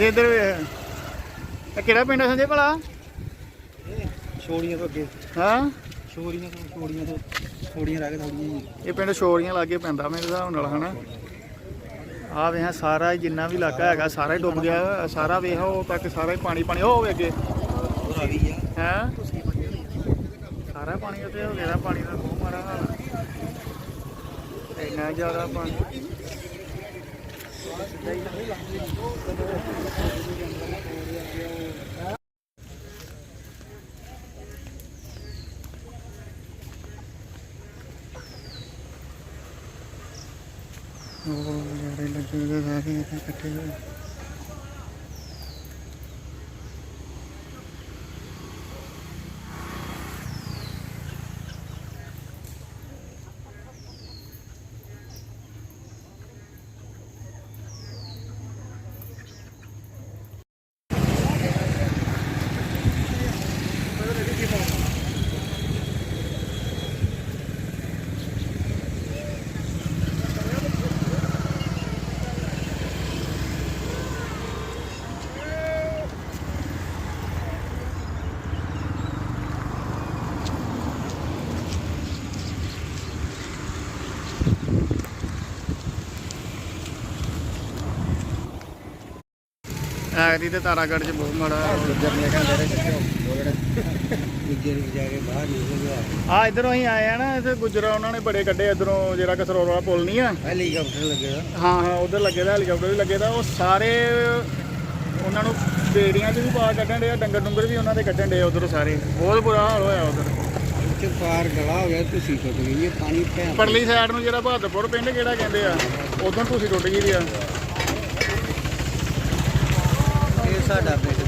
ਜੇ ਇੱਧਰ ਇਹ ਕਿਹੜਾ ਪਿੰਡ ਆ ਸੰਜੇ ਭਲਾ? ਛੋੜੀਆਂ ਤੋਂ ਅੱਗੇ। ਹਾਂ? ਛੋੜੀਆਂ ਤੋਂ ਛੋੜੀਆਂ ਤੋਂ ਥੋੜੀਆਂ ਰਹਿ ਗਏ ਥੋੜੀਆਂ ਇਹ ਪਿੰਡ ਸ਼ੋਰੀਆਂ ਲਾਗੇ ਪੈਂਦਾ ਮੇਰੇ ਹਿਸਾਬ ਨਾਲ ਹਨਾ? ਆ ਵੇਖ ਸਾਰਾ ਹੀ ਜਿੰਨਾ ਵੀ ਇਲਾਕਾ ਹੈਗਾ ਸਾਰਾ ਹੀ ਡੁੱਬ ਗਿਆ ਸਾਰਾ ਵੇਖ ਉਹ ਤੱਕ ਸਾਰਾ ਹੀ ਪਾਣੀ ਪਾਣੀ ਉਹ ਹੋਵੇ ਅੱਗੇ। ਹੈ? ਸਾਰਾ ਪਾਣੀ ਉੱਤੇ ਹੋ ਗਿਆ ਪਾਣੀ ਦਾ ਬਹੁਤ ਮਾਰਾ ਹਾਲ। ਇੰਨਾ ਜ਼ਿਆਦਾ ਪਾਣੀ। ਉਹ ਜਿਹੜੇ ਲੱਗੇ ਹੋਏ ਸਾਰੇ ਇੱਥੇ ਇਕੱਠੇ ਹੋਏ ਐਗਰੀ ਤੇ ਤਾਰਾਗੜ੍ਹ ਚ ਬਹੁਤ ਮਾੜਾ ਗੁੱਜਰ ਨੇ ਕਹਿੰਦੇ ਰਹੇ ਕਿੱਥੇ ਬੋਲੜ ਗੁੱਜਰ ਵੀ ਜਾ ਕੇ ਬਾਹਰ ਨਿਕਲ ਗਿਆ ਆ। ਇਧਰੋਂ ਹੀ ਆਏ ਆ ਨਾ ਇੱਥੇ ਗੁਜਰਾ ਉਹਨਾਂ ਨੇ ਬੜੇ ਕੱਢੇ ਇਧਰੋਂ ਜਿਹੜਾ ਕਸਰੋਰ ਵਾਲਾ ਪੁਲ ਨਹੀਂ ਆ। ਹੈਲੀਕਾਪਟਰ ਲੱਗਿਆ ਹਾਂ ਹਾਂ ਉਧਰ ਲੱਗੇ ਦਾ ਹੈਲੀਕਾਪਟਰ ਵੀ ਲੱਗੇ ਦਾ। ਉਹ ਸਾਰੇ ਉਹਨਾਂ ਨੂੰ ਬੇੜੀਆਂ 'ਚ ਵੀ ਪਾ ਕੱਢਣ ਦੇ ਆ ਡੰਗਰ ਡੁੰਗਰ ਵੀ ਉਹਨਾਂ ਦੇ ਕੱਢਣ ਦੇ ਉਧਰ ਸਾਰੇ। ਬਹੁਤ ਬੁਰਾ ਹਾਲ ਹੋਇਆ ਉਧਰ। ਇੱਥੇ ਪਾਰ ਗਲਾ ਹੋ ਗਿਆ ਤੁਸੀਂ ਟੁੱਟ ਗਈ ਇਹ ਪਾਣੀ ਪਰਲੀ ਸਾਈਡ ਨੂੰ ਜਿਹੜਾ ਬਹਾਦਰਪੁਰ ਪਿੰਡ ਕਿਹੜਾ ਕਹਿੰਦੇ ਆ ਉਦੋਂ ਤੁਸੀਂ ਟੁੱਟ ਗਈ ਦੀ ਆ। ਇਹ ਸਾਡਾ ਪਿੰਡ